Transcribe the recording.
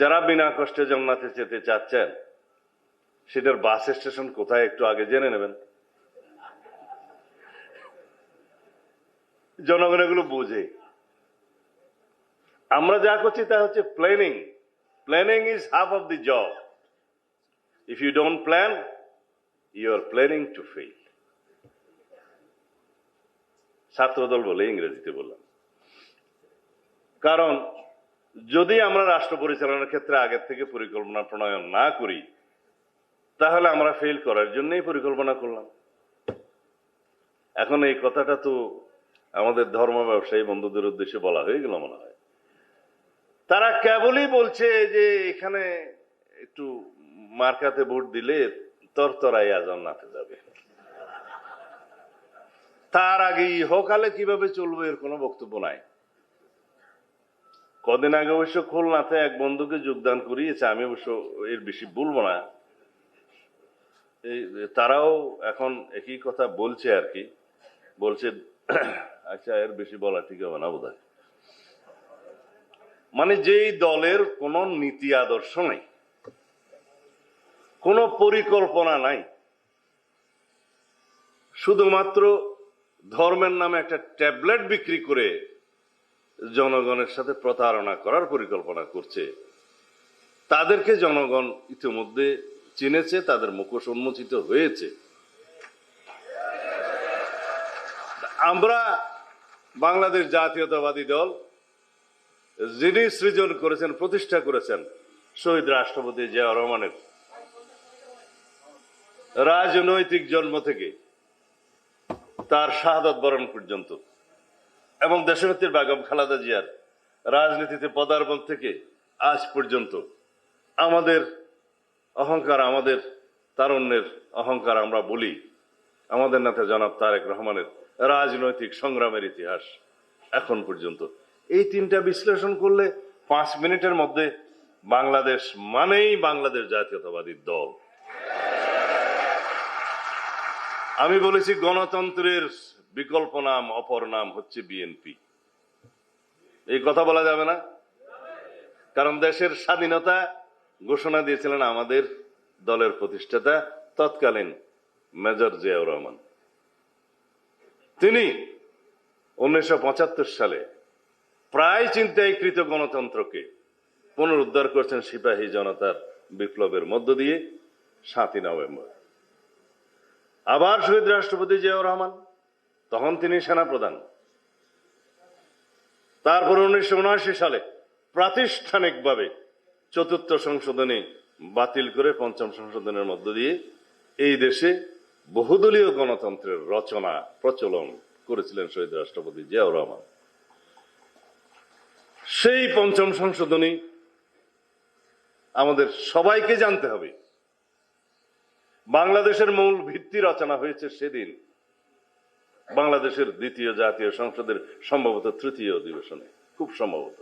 যারা বিনা কষ্টে জান্নাতে যেতে চাচ্ছেন, সেটার বাস স্টেশন কোথায় একটু আগে জেনে নেবেন। জনগণ এগুলো বোঝে। আমরা যা করছি তা হচ্ছে planning planning is half of the job if you don't plan you are planning to fail ছাত্রদল বলে ইংরেজিতে বললাম। কারণ যদি আমরা রাষ্ট্র পরিচালনার ক্ষেত্রে আগের থেকে পরিকল্পনা প্রণয়ন না করি, তাহলে আমরা ফেল করার জন্যই পরিকল্পনা করলাম। এখন এই কথাটা তো আমাদের ধর্ম ব্যবসায়ী বন্ধুদের উদ্দেশ্যে বলা হয়ে গেল মনে হয়। তারা কেবলই বলছে যে এখানে একটু মার্কাতে ভোট দিলে তরতরাই আজান্নাতে যাবে। তার আগে ইহকালে কীভাবে চলবে এর কোনো বক্তব্য নাই। কদিন আগে অবশ্য খুলনাতে এক বন্ধুকে যোগদান করিয়েছে, আমি অবশ্য এর বেশি বলব না। এই, তারাও এখন একই কথা বলছে আর কি। বলছে আচ্ছা এর বেশি বলা ঠিক হবে না বোধ মানে যেই দলের কোন নীতি আদর্শ নেই, কোনো পরিকল্পনা নাই, শুধুমাত্র ধর্মের নামে একটা ট্যাবলেট বিক্রি করে জনগণের সাথে প্রতারণা করার পরিকল্পনা করছে। তাদেরকে জনগণ ইতিমধ্যে চিনেছে, তাদের মুখোশ উন্মোচিত হয়েছে। আমরা বাংলাদেশ জাতীয়তাবাদী দল, যিনি সৃজন করেছেন, প্রতিষ্ঠা করেছেন, শহীদ রাষ্ট্রপতি জিয়া রহমানের রাজনৈতিক জন্ম থেকে, তার শাহাদত বরণ পর্যন্ত। এবং দেশনেত্রী বেগম খালেদা জিয়ার রাজনীতিতে পদার্পণ থেকে আজ পর্যন্ত আমাদের অহংকার, আমাদের তারুণ্যের অহংকার আমরা বলি। আমাদের নেতা জনাব তারেক রহমানের রাজনৈতিক সংগ্রামের ইতিহাস এখন পর্যন্ত। এই তিনটা বিশ্লেষণ করলে পাঁচ মিনিটের মধ্যে বাংলাদেশ মানেই বাংলাদেশ জাতীয়তাবাদী দল। আমি বলেছি গণতন্ত্রের বিকল্প নাম অপর নাম হচ্ছে বিএনপি। এই কথা বলা যাবে না? কারণ দেশের স্বাধীনতা ঘোষণা দিয়েছিলেন আমাদের দলের প্রতিষ্ঠাতা তৎকালীন মেজর জিয়াউর রহমান। তিনি উনিশশো পঁচাত্তর সালে প্রায় চিন্তায়কৃত গণতন্ত্রকে পুনরুদ্ধার করছেন সিপাহী জনতার বিপ্লবের মধ্য দিয়ে সাতই নভেম্বর। আবার শহীদ রাষ্ট্রপতি জিয়াউর রহমান তখন তিনি সেনাপ্রধান। তারপর উনিশশো উনআশি সালে প্রাতিষ্ঠানিকভাবে চতুর্থ সংশোধনী বাতিল করে পঞ্চম সংশোধনের মধ্য দিয়ে এই দেশে বহুদলীয় গণতন্ত্রের রচনা, প্রচলন করেছিলেন শহীদ রাষ্ট্রপতি জিয়াউর রহমান। সেই পঞ্চম সংশোধনী আমাদের সবাইকে জানতে হবে। বাংলাদেশের মূল ভিত্তি রচনা হয়েছে সেদিন। বাংলাদেশের দ্বিতীয় জাতীয় সংসদের সম্ভবত তৃতীয় অধিবেশনে খুব সম্ভবত।